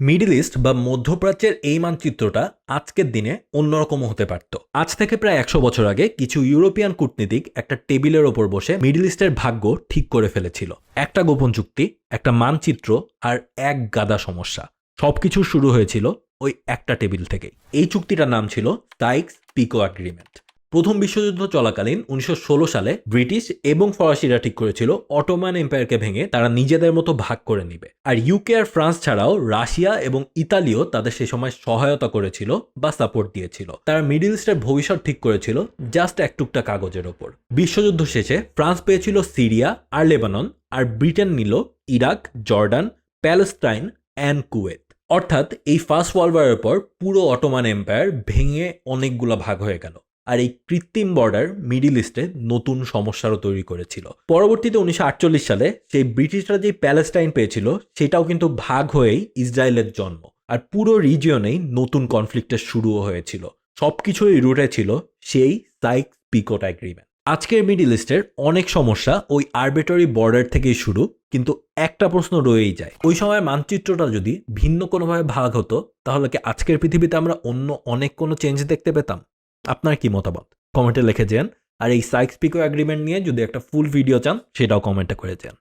Middle east বা মধ্যপ্রাচ্যের এই মানচিত্রটা আজকের দিনে অন্যরকম হতে পারত। আজ থেকে প্রায় একশো বছর আগে কিছু ইউরোপিয়ান কূটনীতিক একটা টেবিলের ওপর বসে মিডল ইস্টের ভাগ্য ঠিক করে ফেলেছিল। একটা গোপন চুক্তি, একটা মানচিত্র আর এক গাদা সমস্যা। সবকিছু শুরু হয়েছিল ওই একটা টেবিল থেকে এই চুক্তিটার নাম ছিল সাইক্স পিকো অ্যাগ্রিমেন্ট প্রথম বিশ্বযুদ্ধ চলাকালীন উনিশশো ষোলো সালে ব্রিটিশ এবং ফরাসিরা ঠিক করেছিল অটোমান এম্পায়ারকে ভেঙে তারা নিজেদের মতো ভাগ করে নিবে। আর ইউকে আর ফ্রান্স ছাড়াও রাশিয়া এবং ইতালিও তাদের সে সময় সহায়তা করেছিল বা সাপোর্ট দিয়েছিল। তারা মিডল ইস্টের ভবিষ্যৎ ঠিক করেছিল জাস্ট এক টুকটা কাগজের ওপর। বিশ্বযুদ্ধ শেষে ফ্রান্স পেয়েছিল সিরিয়া আর লেবানন আর ব্রিটেন নিল Iraq, Jordan Palestine and Kuwait. অর্থাৎ এই ফার্স্ট ওয়ার্ল্ড ওয়ারের পর পুরো অটোমান এম্পায়ার ভেঙে অনেকগুলো ভাগ হয়ে গেল। আর এই কৃত্রিম বর্ডার মিডিল ইস্টে নতুন সমস্যারও তৈরি করেছিল। পরবর্তীতে উনিশশো আটচল্লিশ সালে সেই ব্রিটিশরা যে প্যালেস্টাইন পেয়েছিল, সেটাও কিন্তু ভাগ হয়েই ইসরায়েলের জন্ম। আর পুরো রিজিয়নেই নতুন কনফ্লিক্টের শুরুও হয়েছিল। সবকিছুই রুটে ছিল সেই সাইক পিকোট অ্যাগ্রিমেন্ট আজকের মিডিল ইস্টের অনেক সমস্যা ওই আরবিটারি বর্ডার থেকেই শুরু, কিন্তু একটা প্রশ্ন রয়েই যায়। ওই সময় মানচিত্রটা যদি ভিন্ন কোনোভাবে ভাগ হতো, তাহলে কি আজকের পৃথিবীতে আমরা অন্য অনেক কোনো চেঞ্জ দেখতে পেতাম? আপনার কি মতামত? কমেন্টে লিখে যান। আর এই সাইক্স পিকো অ্যাগ্রিমেন্ট নিয়ে যদি একটা ফুল ভিডিও চান, সেটাও কমেন্টে করে যান।